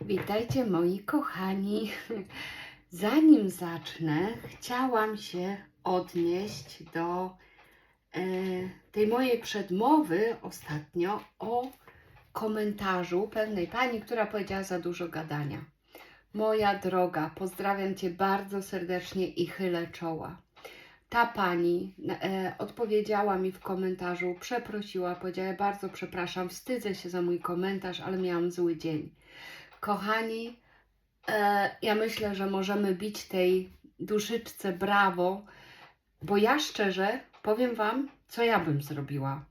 Witajcie moi kochani. Zanim zacznę, chciałam się odnieść do e, tej mojej przedmowy ostatnio o komentarzu pewnej pani, która powiedziała za dużo gadania. Moja droga, pozdrawiam Cię bardzo serdecznie i chylę czoła. Ta pani e, odpowiedziała mi w komentarzu, przeprosiła, powiedziała: Bardzo przepraszam, wstydzę się za mój komentarz, ale miałam zły dzień. Kochani, e, ja myślę, że możemy bić tej duszyczce brawo, bo ja szczerze powiem Wam, co ja bym zrobiła.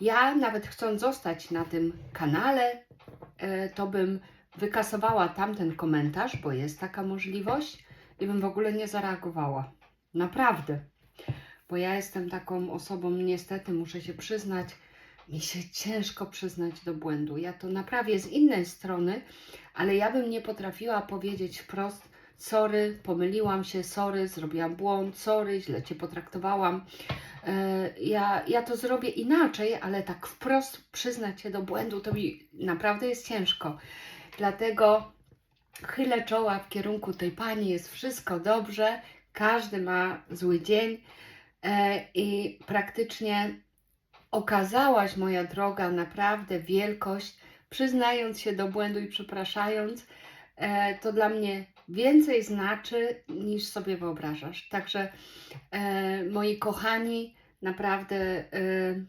Ja nawet chcąc zostać na tym kanale, e, to bym wykasowała tamten komentarz, bo jest taka możliwość i bym w ogóle nie zareagowała. Naprawdę. Bo ja jestem taką osobą, niestety muszę się przyznać, mi się ciężko przyznać do błędu. Ja to naprawię z innej strony, ale ja bym nie potrafiła powiedzieć wprost: sorry, pomyliłam się, sorry, zrobiłam błąd, sorry, źle cię potraktowałam. E, Ja, ja to zrobię inaczej, ale tak wprost przyznać się do błędu to mi naprawdę jest ciężko. Dlatego chylę czoła w kierunku tej pani, jest wszystko dobrze, każdy ma zły dzień e, i praktycznie okazałaś, moja droga, naprawdę wielkość, przyznając się do błędu i przepraszając, e, to dla mnie więcej znaczy niż sobie wyobrażasz. Także e, moi kochani, naprawdę e,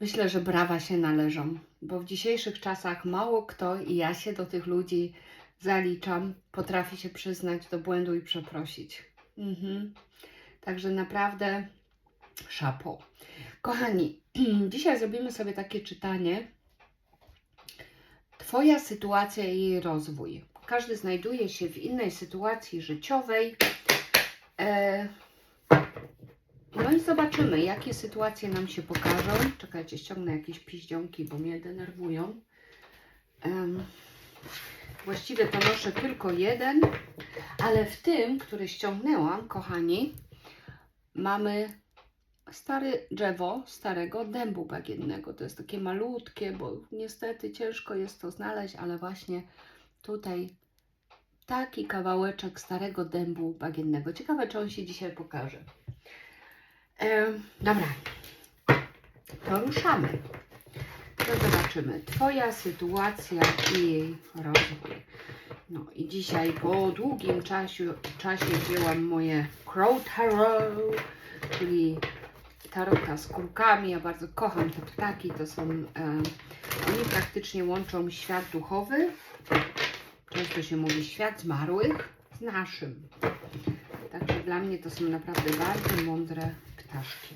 myślę, że brawa się należą, bo w dzisiejszych czasach mało kto, i ja się do tych ludzi zaliczam, potrafi się przyznać do błędu i przeprosić. Mhm. Także naprawdę szapo. Kochani, dzisiaj zrobimy sobie takie czytanie. Twoja sytuacja i jej rozwój. Każdy znajduje się w innej sytuacji życiowej. E, no i zobaczymy, jakie sytuacje nam się pokażą. Czekajcie, ściągnę jakieś piździonki, bo mnie denerwują. Właściwie to noszę tylko jeden, ale w tym, który ściągnęłam, kochani, mamy stare drzewo starego dębu bagiennego. To jest takie malutkie, bo niestety ciężko jest to znaleźć, ale właśnie tutaj taki kawałeczek starego dębu bagiennego. Ciekawe, czy on się dzisiaj pokaże. E, dobra, to ruszamy. To zobaczymy. Twoja sytuacja i jej rozwój. No i dzisiaj po długim czasie, czasie wzięłam moje Crow Tarot, czyli tarota z kurkami. Ja bardzo kocham te ptaki. To są, e, oni praktycznie łączą świat duchowy, często się mówi świat zmarłych, z naszym. Także dla mnie to są naprawdę bardzo mądre ptaszki.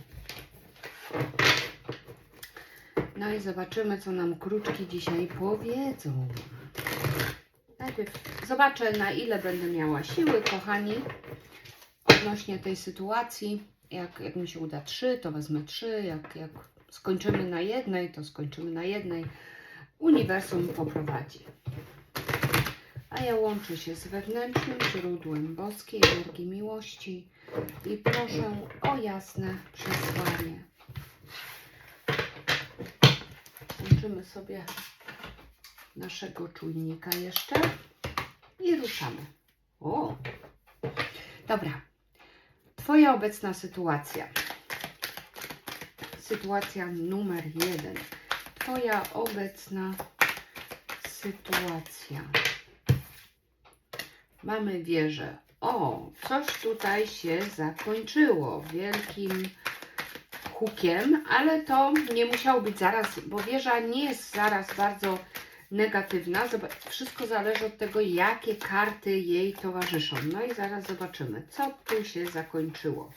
No i zobaczymy, co nam kruczki dzisiaj powiedzą. Najpierw zobaczę, na ile będę miała siły, kochani, odnośnie tej sytuacji. Jak, jak mi się uda trzy, to wezmę trzy. Jak, jak skończymy na jednej, to skończymy na jednej. Uniwersum poprowadzi. A ja łączę się z wewnętrznym źródłem boskiej energii miłości i proszę o jasne przesłanie. Włączymy sobie naszego czujnika jeszcze i ruszamy. O! Dobra. Twoja obecna sytuacja. Sytuacja numer jeden. Twoja obecna sytuacja. Mamy wieżę. O, coś tutaj się zakończyło wielkim hukiem, ale to nie musiało być zaraz, bo wieża nie jest zaraz bardzo negatywna. Zob- Wszystko zależy od tego, jakie karty jej towarzyszą. No i zaraz zobaczymy, co tu się zakończyło.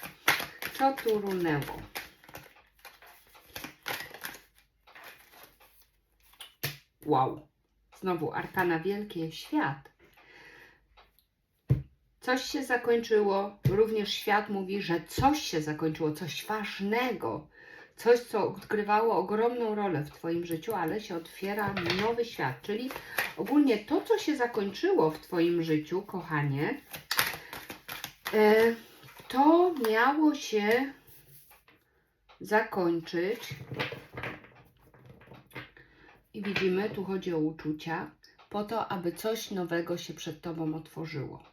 Co tu runęło. Wow. Znowu arkana wielkie, świat. Coś się zakończyło. Również świat mówi, że coś się zakończyło, coś ważnego. Coś, co odgrywało ogromną rolę w Twoim życiu, ale się otwiera nowy świat. Czyli ogólnie to, co się zakończyło w Twoim życiu, kochanie, e, to miało się zakończyć i widzimy, tu chodzi o uczucia, po to, aby coś nowego się przed Tobą otworzyło.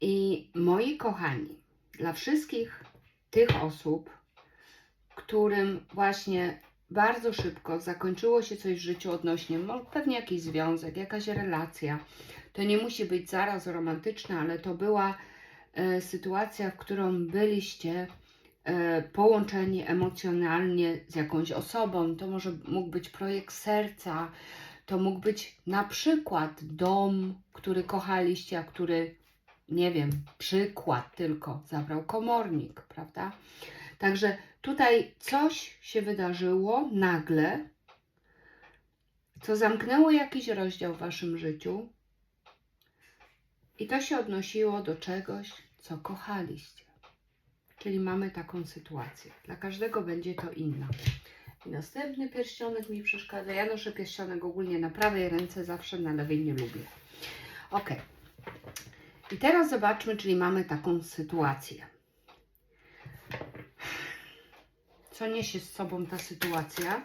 I moi kochani, dla wszystkich tych osób, którym właśnie bardzo szybko zakończyło się coś w życiu odnośnie, może pewnie jakiś związek, jakaś relacja. To nie musi być zaraz romantyczna, ale to była e, sytuacja, w którą byliście e, połączeni emocjonalnie z jakąś osobą. To może mógł być projekt serca, to mógł być na przykład dom, który kochaliście, a który, nie wiem, przykład tylko zabrał komornik, prawda? Także tutaj coś się wydarzyło nagle, co zamknęło jakiś rozdział w waszym życiu i to się odnosiło do czegoś, co kochaliście. Czyli mamy taką sytuację. Dla każdego będzie to inna. I następny pierścionek mi przeszkadza. Ja noszę pierścionek ogólnie na prawej ręce, zawsze na lewej nie lubię. Ok. I teraz zobaczmy, czyli mamy taką sytuację. Co niesie z sobą ta sytuacja?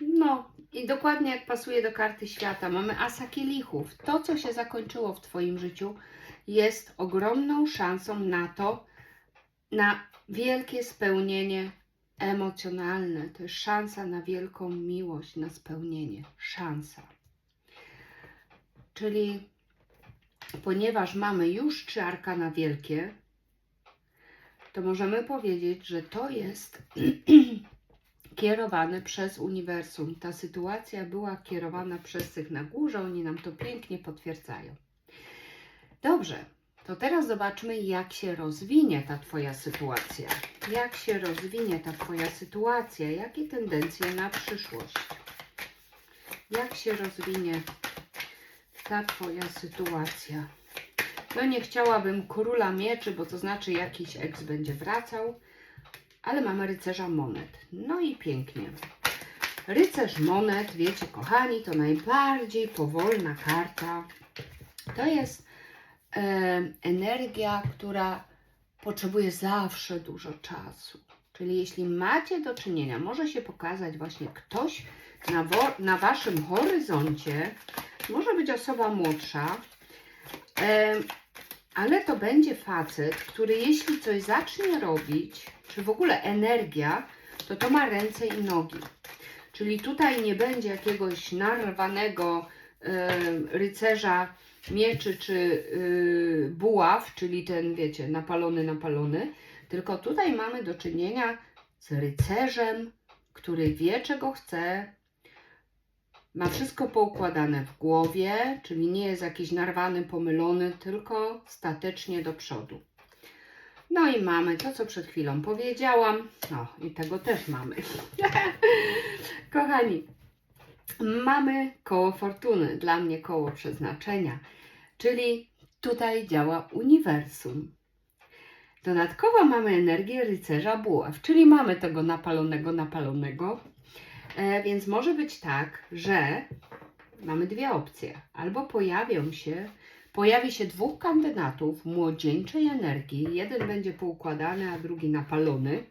No, i dokładnie jak pasuje do karty świata, mamy asa kielichów. To, co się zakończyło w Twoim życiu, jest ogromną szansą na to, na wielkie spełnienie emocjonalne. To jest szansa na wielką miłość, na spełnienie. Szansa. Czyli ponieważ mamy już trzy arkana wielkie, to możemy powiedzieć, że to jest kierowane przez uniwersum. Ta sytuacja była kierowana przez tych na górze, oni nam to pięknie potwierdzają. Dobrze, to teraz zobaczmy, jak się rozwinie ta Twoja sytuacja. Jak się rozwinie ta Twoja sytuacja, jakie tendencje na przyszłość. Jak się rozwinie ta Twoja sytuacja. No nie chciałabym króla mieczy, bo to znaczy jakiś eks będzie wracał, ale mamy rycerza monet. No i pięknie. Rycerz monet, wiecie kochani, to najbardziej powolna karta. To jest e, energia, która potrzebuje zawsze dużo czasu. Czyli jeśli macie do czynienia, może się pokazać właśnie ktoś na, na waszym horyzoncie, może być osoba młodsza, e, ale to będzie facet, który jeśli coś zacznie robić, czy w ogóle energia, to to ma ręce i nogi. Czyli tutaj nie będzie jakiegoś narwanego e, rycerza mieczy czy e, buław, czyli ten, wiecie, napalony, napalony, tylko tutaj mamy do czynienia z rycerzem, który wie, czego chce, ma wszystko poukładane w głowie, czyli nie jest jakiś narwany, pomylony, tylko statecznie do przodu. No i mamy to, co przed chwilą powiedziałam. No i tego też mamy. Kochani, mamy koło fortuny, dla mnie koło przeznaczenia, czyli tutaj działa uniwersum. Dodatkowo mamy energię rycerza buław, czyli mamy tego napalonego, napalonego. E, więc może być tak, że mamy dwie opcje. Albo pojawią się, pojawi się dwóch kandydatów młodzieńczej energii. Jeden będzie poukładany, a drugi napalony.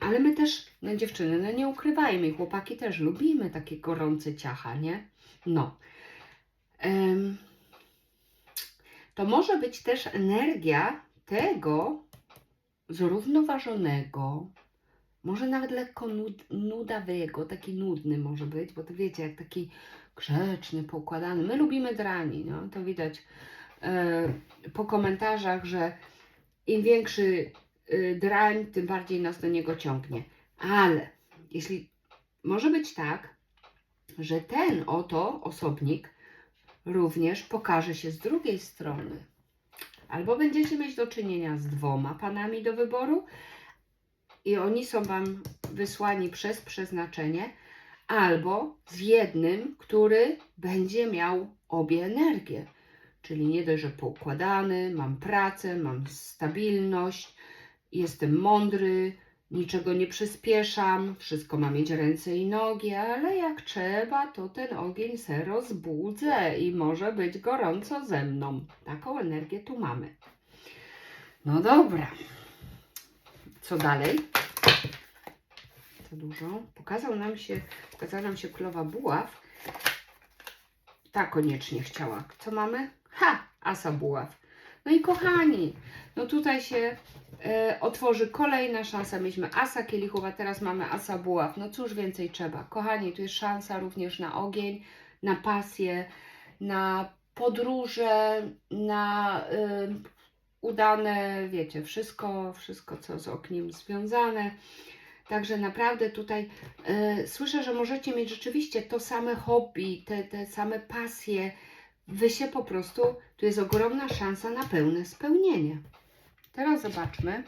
Ale my też, no dziewczyny, no nie ukrywajmy, chłopaki też lubimy takie gorące ciacha, nie? No. To może być też energia tego zrównoważonego, może nawet lekko nud, nudawego, taki nudny może być, bo to wiecie, jak taki grzeczny, poukładany. My lubimy drani, no, to widać e, po komentarzach, że im większy y, drań, tym bardziej nas do niego ciągnie. Ale jeśli może być tak, że ten oto osobnik również pokaże się z drugiej strony. Albo będziecie mieć do czynienia z dwoma panami do wyboru, i oni są Wam wysłani przez przeznaczenie, albo z jednym, który będzie miał obie energie. Czyli nie dość, że poukładany, mam pracę, mam stabilność, jestem mądry, niczego nie przyspieszam, wszystko ma mieć ręce i nogi, ale jak trzeba, to ten ogień se rozbudzę i może być gorąco ze mną. Taką energię tu mamy. No dobra. co dalej? Za dużo. Pokazał nam się, pokazała nam się królowa buław. Ta koniecznie chciała. Co mamy? Ha! Asa buław. No i kochani, no tutaj się otworzy kolejna szansa. Mieliśmy asa kielichów, a teraz mamy asa buław. No cóż więcej trzeba. Kochani, tu jest szansa również na ogień, na pasję, na podróże, na y, udane, wiecie, wszystko, wszystko co z ogniem związane. Także naprawdę tutaj y, słyszę, że możecie mieć rzeczywiście to same hobby, te, te same pasje. Wy się po prostu, tu jest ogromna szansa na pełne spełnienie. Teraz zobaczmy,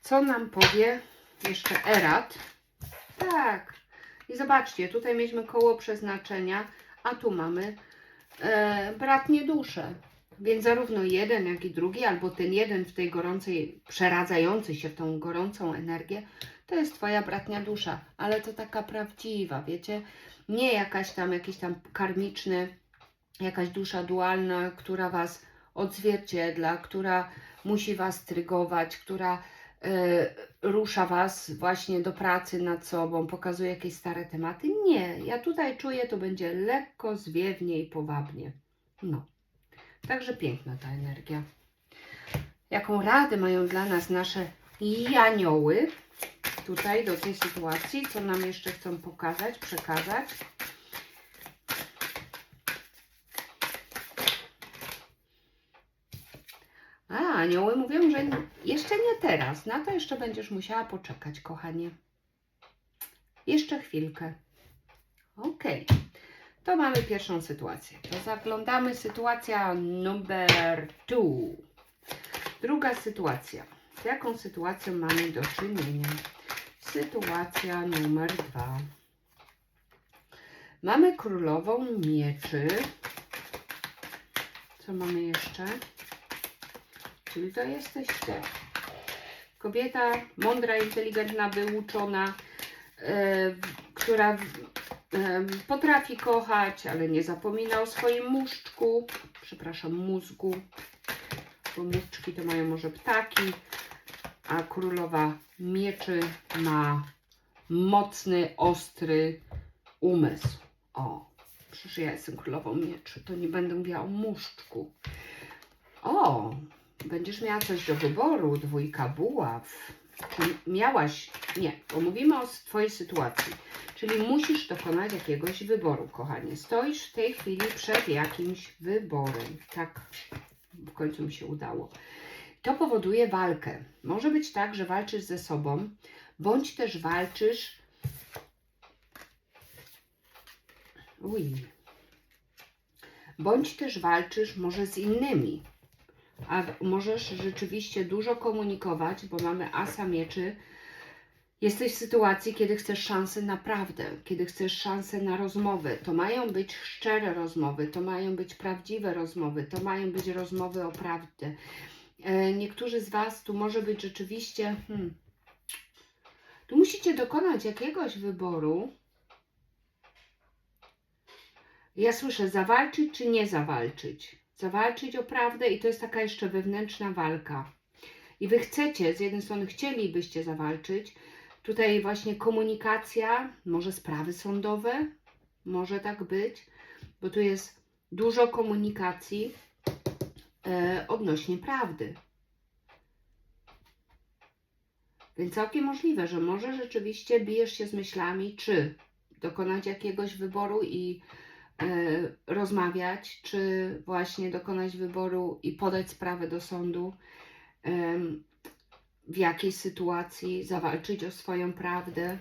co nam powie jeszcze Erat. Tak. I zobaczcie, tutaj mieliśmy koło przeznaczenia, a tu mamy e, bratnie dusze. Więc zarówno jeden, jak i drugi, albo ten jeden w tej gorącej, przeradzający się w tą gorącą energię, to jest Twoja bratnia dusza, ale to taka prawdziwa, wiecie? Nie jakaś tam, jakiś tam karmiczny, jakaś dusza dualna, która Was odzwierciedla, która musi Was trygować, która e, rusza Was właśnie do pracy nad sobą, pokazuje jakieś stare tematy. Nie, ja tutaj czuję, to będzie lekko, zwiewnie i powabnie. No. Także piękna ta energia. Jaką radę mają dla nas nasze janioły tutaj do tej sytuacji? Co nam jeszcze chcą pokazać, przekazać? A, anioły mówią, że jeszcze nie teraz. Na to jeszcze będziesz musiała poczekać, kochanie. Jeszcze chwilkę. Okej. To mamy pierwszą sytuację. To zaglądamy sytuacja numer 2. Druga sytuacja. Z jaką sytuacją mamy do czynienia? Sytuacja numer 2. Mamy królową mieczy. Co mamy jeszcze? Czyli to jesteś ty. Kobieta mądra, inteligentna, wyuczona, e, która e, potrafi kochać, ale nie zapomina o swoim muszczku, przepraszam, mózgu, bo muszczki to mają może ptaki, a królowa mieczy ma mocny, ostry umysł. O, przecież ja jestem królową mieczy, to nie będę mówiła o muszczku. O, będziesz miała coś do wyboru, dwójka buław. Czyli miałaś, nie, bo mówimy o Twojej sytuacji. Czyli musisz dokonać jakiegoś wyboru, kochanie. Stoisz w tej chwili przed jakimś wyborem. Tak, w końcu mi się udało. To powoduje walkę. Może być tak, że walczysz ze sobą, bądź też walczysz. Uj. Bądź też walczysz może z innymi. A możesz rzeczywiście dużo komunikować, bo mamy asa mieczy. Jesteś w sytuacji, kiedy chcesz szansy na prawdę, kiedy chcesz szansę na rozmowy. To mają być szczere rozmowy, to mają być prawdziwe rozmowy, to mają być rozmowy o prawdzie. E, niektórzy z Was tu może być rzeczywiście. Hmm, tu musicie dokonać jakiegoś wyboru. Ja słyszę, zawalczyć czy nie zawalczyć. Zawalczyć o prawdę i to jest taka jeszcze wewnętrzna walka. I Wy chcecie, z jednej strony chcielibyście zawalczyć, Tutaj właśnie komunikacja, może sprawy sądowe, może tak być, bo tu jest dużo komunikacji e, odnośnie prawdy. Więc całkiem możliwe, że może rzeczywiście bijesz się z myślami, czy dokonać jakiegoś wyboru i rozmawiać, czy właśnie dokonać wyboru i podać sprawę do sądu. w jakiej sytuacji zawalczyć o swoją prawdę.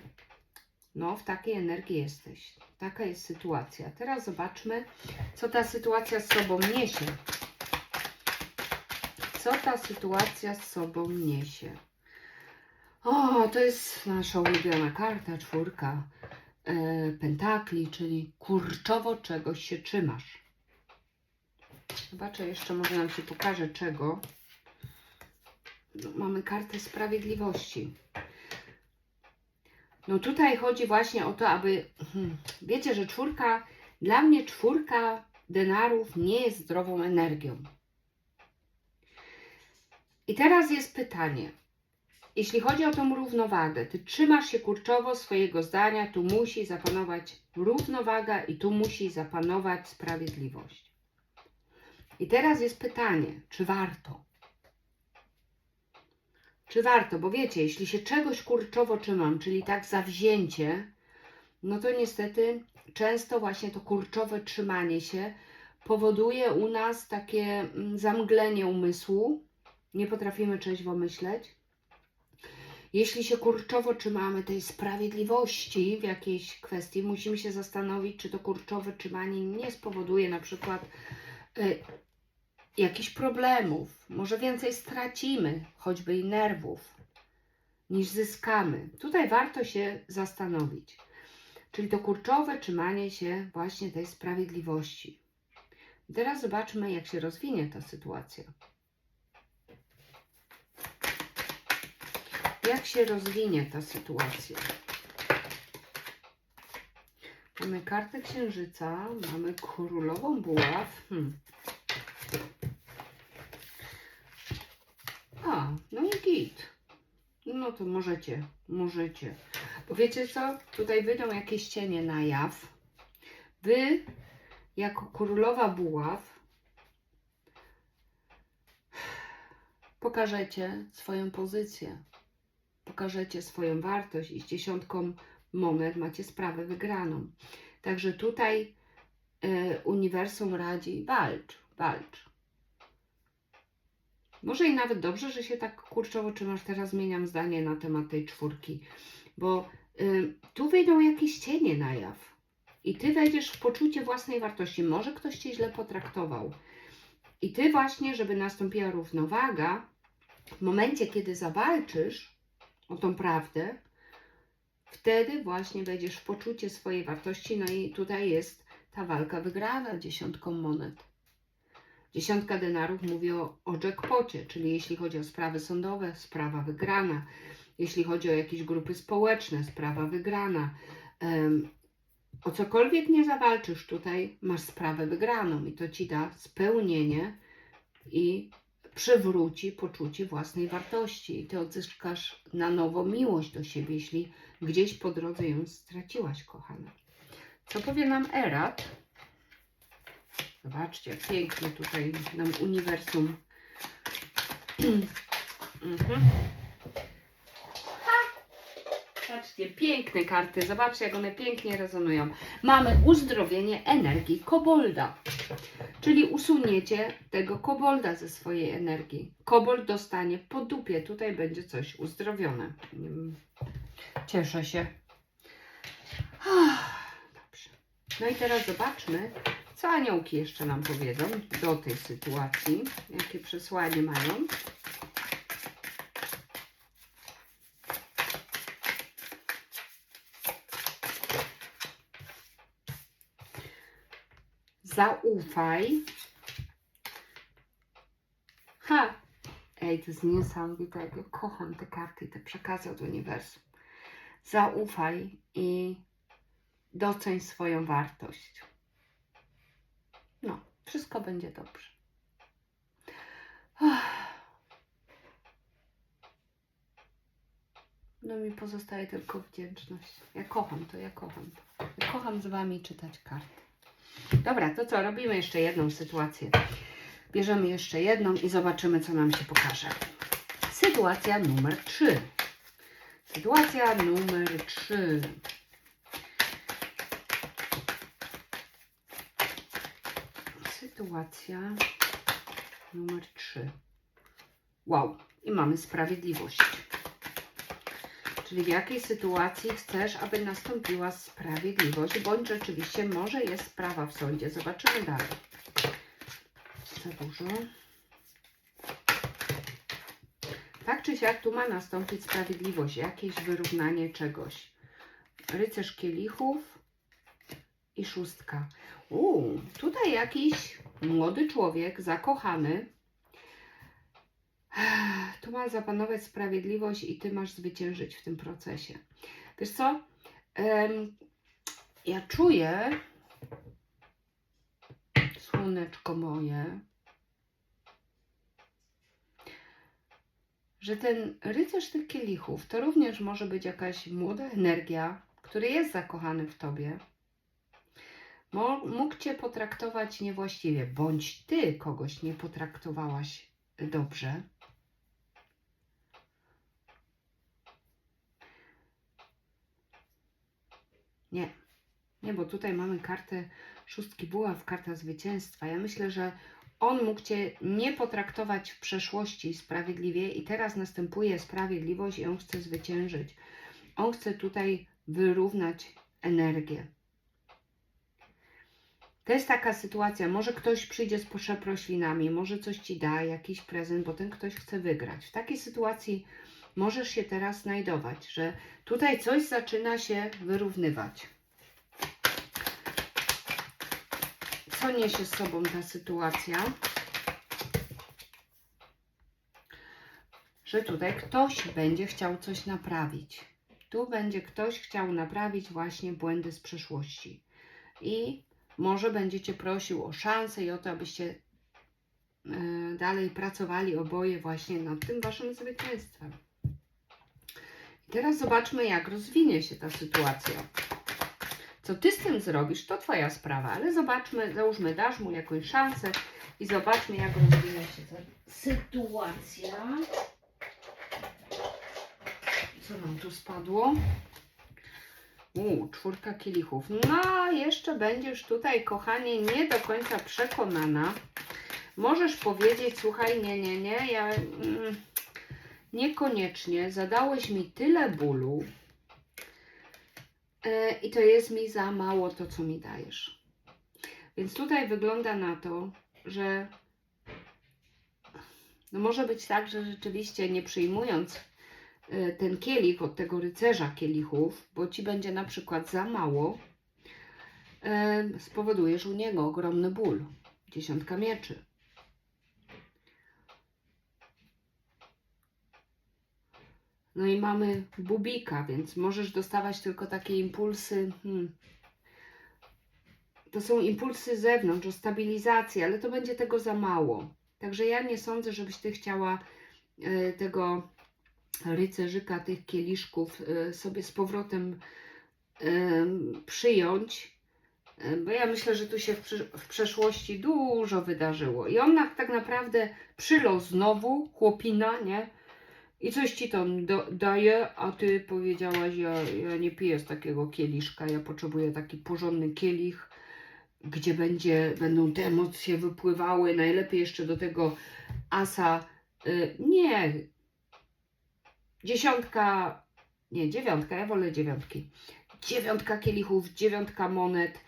No, w takiej energii jesteś. Taka jest sytuacja. Teraz zobaczmy, co ta sytuacja z sobą niesie. Co ta sytuacja z sobą niesie? O, to jest nasza ulubiona karta, czwórka e, pentakli, czyli kurczowo czegoś się trzymasz. Zobaczę jeszcze, może nam się pokaże czego. No, mamy kartę sprawiedliwości. No tutaj chodzi właśnie o to, aby. Hmm, wiecie, że czwórka, dla mnie czwórka denarów nie jest zdrową energią. I teraz jest pytanie. Jeśli chodzi o tą równowagę, ty trzymasz się kurczowo swojego zdania, tu musi zapanować równowaga i tu musi zapanować sprawiedliwość. I teraz jest pytanie, czy warto? Czy warto? Bo wiecie, jeśli się czegoś kurczowo trzymam, czyli tak zawzięcie, no to niestety często właśnie to kurczowe trzymanie się powoduje u nas takie mm, zamglenie umysłu. Nie potrafimy trzeźwo myśleć. Jeśli się kurczowo trzymamy tej sprawiedliwości w jakiejś kwestii, musimy się zastanowić, czy to kurczowe trzymanie nie spowoduje na przykład y, jakichś problemów. Może więcej stracimy, choćby i nerwów, niż zyskamy. Tutaj warto się zastanowić. Czyli to kurczowe trzymanie się właśnie tej sprawiedliwości. Teraz zobaczmy, jak się rozwinie ta sytuacja. Jak się rozwinie ta sytuacja? Mamy kartę księżyca, mamy królową buław. Hmm. A, no i git. No to możecie, możecie. Bo wiecie co? Tutaj wyjdą jakieś cienie na jaw. Wy, jako królowa buław, pokażecie swoją pozycję. Pokażecie swoją wartość i z dziesiątką monet macie sprawę wygraną. Także tutaj y, uniwersum radzi walcz, walcz. Może i nawet dobrze, że się tak kurczowo trzymasz. Teraz zmieniam zdanie na temat tej czwórki, bo y, tu wyjdą jakieś cienie na jaw i ty wejdziesz w poczucie własnej wartości. Może ktoś cię źle potraktował. I ty właśnie, żeby nastąpiła równowaga, w momencie, kiedy zawalczysz o tą prawdę, wtedy właśnie wejdziesz w poczucie swojej wartości. No i tutaj jest ta walka wygrana dziesiątką monet. Dziesiątka denarów mówi o, o jackpocie, czyli jeśli chodzi o sprawy sądowe, sprawa wygrana. Jeśli chodzi o jakieś grupy społeczne, sprawa wygrana. Em, o cokolwiek nie zawalczysz tutaj, masz sprawę wygraną i to ci da spełnienie i przywróci poczucie własnej wartości. I ty odzyskasz na nowo miłość do siebie, jeśli gdzieś po drodze ją straciłaś, kochana. Co powie nam Erat? Zobaczcie, jak pięknie tutaj nam uniwersum. mhm. Patrzcie, piękne karty. Zobaczcie, jak one pięknie rezonują. Mamy uzdrowienie energii kobolda. Czyli usuniecie tego kobolda ze swojej energii. Kobold dostanie po dupie. Tutaj będzie coś uzdrowione. Cieszę się. Dobrze. No i teraz zobaczmy, co aniołki jeszcze nam powiedzą do tej sytuacji. Jakie przesłanie mają. Zaufaj. Ha! Ej, to jest niesamowite. jak Ja kocham te karty, te przekazy od uniwersum. Zaufaj i doceń swoją wartość. No, wszystko będzie dobrze. No mi pozostaje tylko wdzięczność. Ja kocham to, ja kocham to. Ja kocham z Wami czytać karty. Dobra, to co? Robimy jeszcze jedną sytuację. Bierzemy jeszcze jedną i zobaczymy, co nam się pokaże. Sytuacja numer 3. Sytuacja numer 3. Sytuacja numer 3. Wow, i mamy sprawiedliwość. Czyli w jakiej sytuacji chcesz, aby nastąpiła sprawiedliwość, bądź rzeczywiście może jest sprawa w sądzie. Zobaczymy dalej. Za dużo. Tak czy siak tu ma nastąpić sprawiedliwość, jakieś wyrównanie czegoś. Rycerz kielichów i szóstka. Uuu, tutaj jakiś młody człowiek, zakochany. Tu ma zapanować sprawiedliwość i ty masz zwyciężyć w tym procesie. Wiesz co? Ja czuję, słoneczko moje, że ten rycerz tych kielichów to również może być jakaś młoda energia, który jest zakochany w tobie. Mógł cię potraktować niewłaściwie, bądź ty kogoś nie potraktowałaś dobrze. Nie, nie, bo tutaj mamy kartę szóstki buław, karta zwycięstwa. Ja myślę, że on mógł cię nie potraktować w przeszłości sprawiedliwie i teraz następuje sprawiedliwość i on chce zwyciężyć. On chce tutaj wyrównać energię. To jest taka sytuacja, może ktoś przyjdzie z przeprosinami, może coś ci da, jakiś prezent, bo ten ktoś chce wygrać. W takiej sytuacji możesz się teraz znajdować, że tutaj coś zaczyna się wyrównywać. Co niesie z sobą ta sytuacja? Że tutaj ktoś będzie chciał coś naprawić. Tu będzie ktoś chciał naprawić właśnie błędy z przeszłości. I może będziecie prosił o szansę i o to, abyście e, dalej pracowali oboje właśnie nad tym waszym zwycięstwem. Teraz zobaczmy, jak rozwinie się ta sytuacja. Co ty z tym zrobisz, to twoja sprawa, ale zobaczmy, załóżmy, dasz mu jakąś szansę i zobaczmy, jak rozwinie się ta sytuacja. Co nam tu spadło? U, czwórka kielichów. No, jeszcze będziesz tutaj, kochanie, nie do końca przekonana. Możesz powiedzieć, słuchaj, nie, nie, nie, ja mm, niekoniecznie. Zadałeś mi tyle bólu e, i to jest mi za mało to, co mi dajesz. Więc tutaj wygląda na to, że no może być tak, że rzeczywiście nie przyjmując e, ten kielich od tego rycerza kielichów, bo ci będzie na przykład za mało, e, spowodujesz u niego ogromny ból. Dziesiątka mieczy. No i mamy bubika, więc możesz dostawać tylko takie impulsy. Hmm. To są impulsy z zewnątrz, o stabilizacji, ale to będzie tego za mało. Także ja nie sądzę, żebyś ty chciała e, tego rycerzyka, tych kieliszków e, sobie z powrotem e, przyjąć, bo ja myślę, że tu się w, w przeszłości dużo wydarzyło. I on tak naprawdę przylał znowu, chłopina, nie? I coś ci tam do, daje, a ty powiedziałaś, ja, ja nie piję z takiego kieliszka, ja potrzebuję taki porządny kielich, gdzie będzie, będą te emocje wypływały, najlepiej jeszcze do tego asa, y, nie, dziesiątka, nie, dziewiątka, ja wolę dziewiątki, dziewiątka kielichów, dziewiątka monet,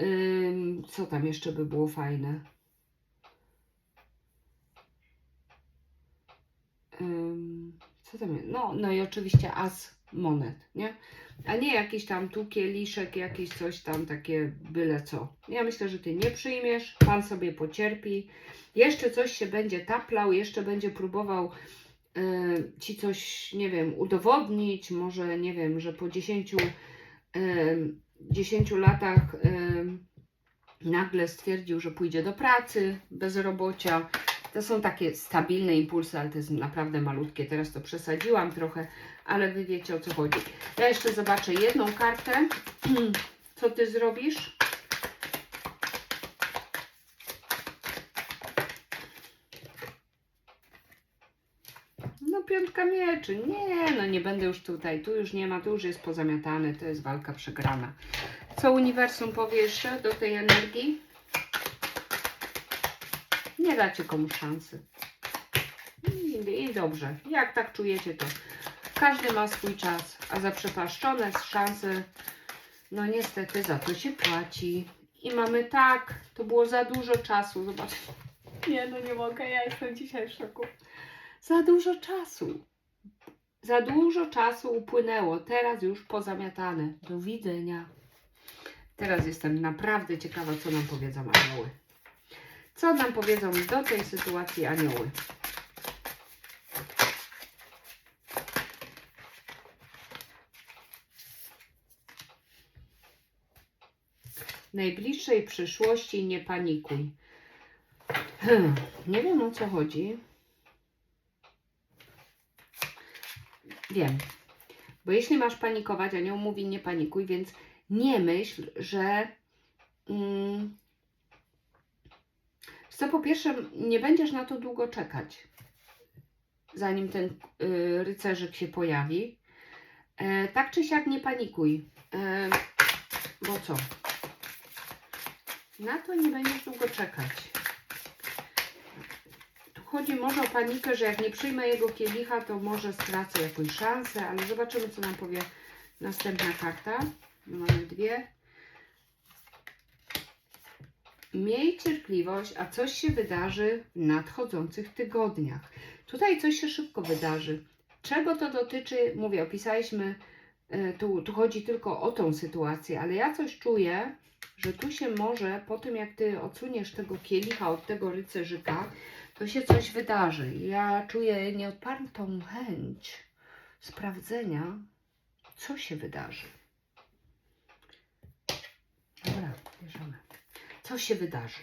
ym, co tam jeszcze by było fajne? Co tam jest? No, no i oczywiście as monet, nie? A nie jakiś tam tu kieliszek, jakieś coś tam takie byle co. Ja myślę, że ty nie przyjmiesz, pan sobie pocierpi. Jeszcze coś się będzie taplał, jeszcze będzie próbował y, ci coś, nie wiem, udowodnić. Może, nie wiem, że po 10, y, 10 latach y, nagle stwierdził, że pójdzie do pracy bezrobocia. To są takie stabilne impulsy, ale to jest naprawdę malutkie. Teraz to przesadziłam trochę, ale wy wiecie o co chodzi. Ja jeszcze zobaczę jedną kartę. Co ty zrobisz? No piątka mieczy. Nie, no nie będę już tutaj. Tu już nie ma, tu już jest pozamiatane. To jest walka przegrana. Co uniwersum powie jeszcze do tej energii? Nie dacie komuś szansy. I, I dobrze. Jak tak czujecie, to każdy ma swój czas, a za przepaszczone szanse, no niestety za to się płaci. I mamy tak, to było za dużo czasu. Zobacz. Nie, no nie mogę, ja jestem dzisiaj w szoku. Za dużo czasu. Za dużo czasu upłynęło. Teraz już pozamiatane. Do widzenia. Teraz jestem naprawdę ciekawa, co nam powiedzą anioły. Co nam powiedzą do tej sytuacji anioły? W najbliższej przyszłości nie panikuj. Hmm, nie wiem o co chodzi. Wiem. Bo jeśli masz panikować, anioł mówi nie panikuj, więc nie myśl, że... Mm, co po pierwsze, nie będziesz na to długo czekać, zanim ten y, rycerzyk się pojawi. E, tak czy siak nie panikuj. E, bo co? Na to nie będziesz długo czekać. Tu chodzi może o panikę, że jak nie przyjmę jego kielicha, to może stracę jakąś szansę, ale zobaczymy, co nam powie następna karta. Mamy dwie. Miej cierpliwość, a coś się wydarzy w nadchodzących tygodniach. Tutaj coś się szybko wydarzy. Czego to dotyczy? Mówię, opisaliśmy, e, tu, tu chodzi tylko o tą sytuację, ale ja coś czuję, że tu się może, po tym jak ty odsuniesz tego kielicha od tego rycerzyka, to się coś wydarzy. Ja czuję nieodpartą chęć sprawdzenia, co się wydarzy. Dobra, bierzemy. Co się wydarzy?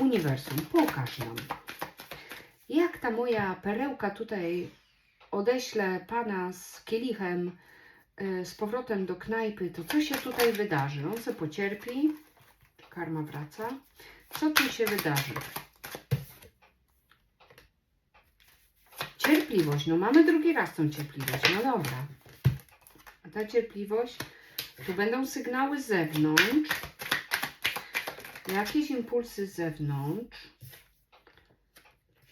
Uniwersum, pokaż nam. Jak ta moja perełka tutaj odeślę pana z kielichem y, z powrotem do knajpy, to co się tutaj wydarzy? On se pocierpi. Karma wraca. Co tu się wydarzy? Cierpliwość. No mamy drugi raz tą cierpliwość. No dobra. A ta cierpliwość, tu będą sygnały z zewnątrz. Jakieś impulsy z zewnątrz.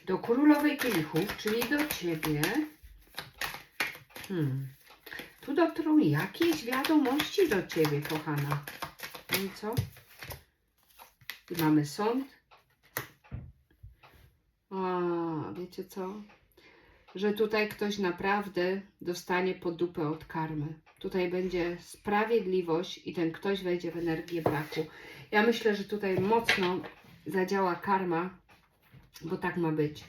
Do królowej kielichów, czyli do ciebie. Hmm. Tu dotrą jakieś wiadomości do ciebie, kochana. No i co? I mamy sąd. A, wiecie co? Że tutaj ktoś naprawdę dostanie po dupę od karmy. Tutaj będzie sprawiedliwość i ten ktoś wejdzie w energię braku. Ja myślę, że tutaj mocno zadziała karma, bo tak ma być.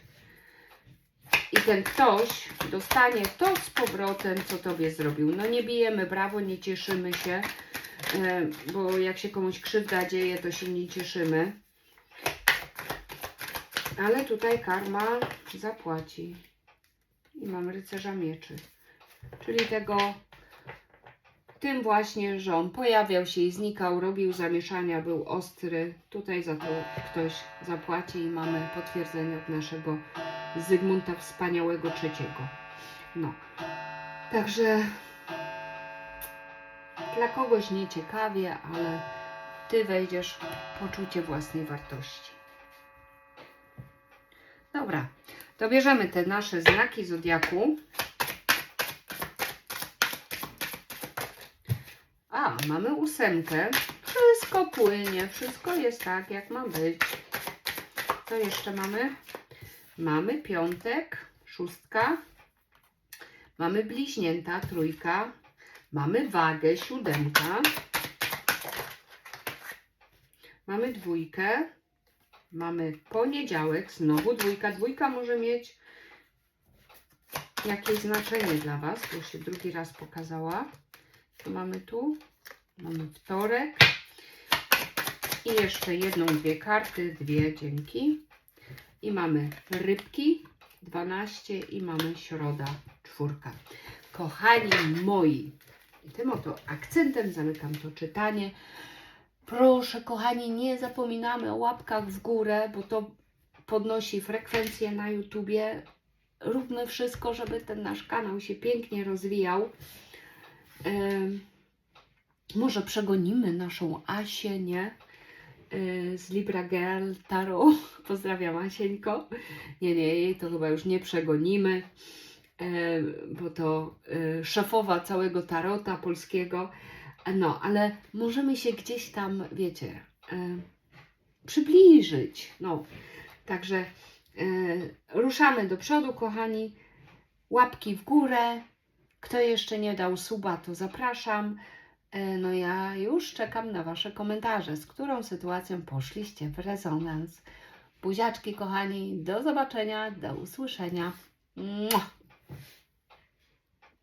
I ten ktoś dostanie to z powrotem, co tobie zrobił. No nie bijemy brawo, nie cieszymy się, e, bo jak się komuś krzywda dzieje, to się nie cieszymy. Ale tutaj karma zapłaci. I mamy rycerza mieczy. Czyli tego tym właśnie, że on pojawiał się i znikał, robił zamieszania, był ostry. Tutaj za to ktoś zapłaci i mamy potwierdzenie od naszego Zygmunta Wspaniałego III. No, także dla kogoś nieciekawie, ale Ty wejdziesz w poczucie własnej wartości. Dobra, to bierzemy te nasze znaki zodiaku. A, mamy ósemkę. Wszystko płynie, wszystko jest tak, jak ma być. Co jeszcze mamy? Mamy piątek, szóstka. Mamy bliźnięta, trójka. Mamy wagę, siódemka. Mamy dwójkę. Mamy poniedziałek, znowu dwójka. Dwójka może mieć jakieś znaczenie dla Was, bo się drugi raz pokazała. Co mamy tu? Mamy wtorek. I jeszcze jedną, dwie karty, dwie, dzięki. I mamy rybki, 12 i mamy środa, czwórka. Kochani moi, tym oto akcentem zamykam to czytanie. Proszę, kochani, nie zapominamy o łapkach w górę, bo to podnosi frekwencję na YouTubie. Róbmy wszystko, żeby ten nasz kanał się pięknie rozwijał. Em, może przegonimy naszą Asię, nie? Y, Z Libra Girl Tarot. Pozdrawiam Asieńko. Nie, nie, jej to chyba już nie przegonimy, e, bo to e, szefowa całego tarota polskiego. No, ale możemy się gdzieś tam, wiecie, przybliżyć. No, także ruszamy do przodu, kochani. Łapki w górę. Kto jeszcze nie dał suba, to zapraszam. E, No ja już czekam na Wasze komentarze, z którą sytuacją poszliście w rezonans. Buziaczki kochani, do zobaczenia, do usłyszenia.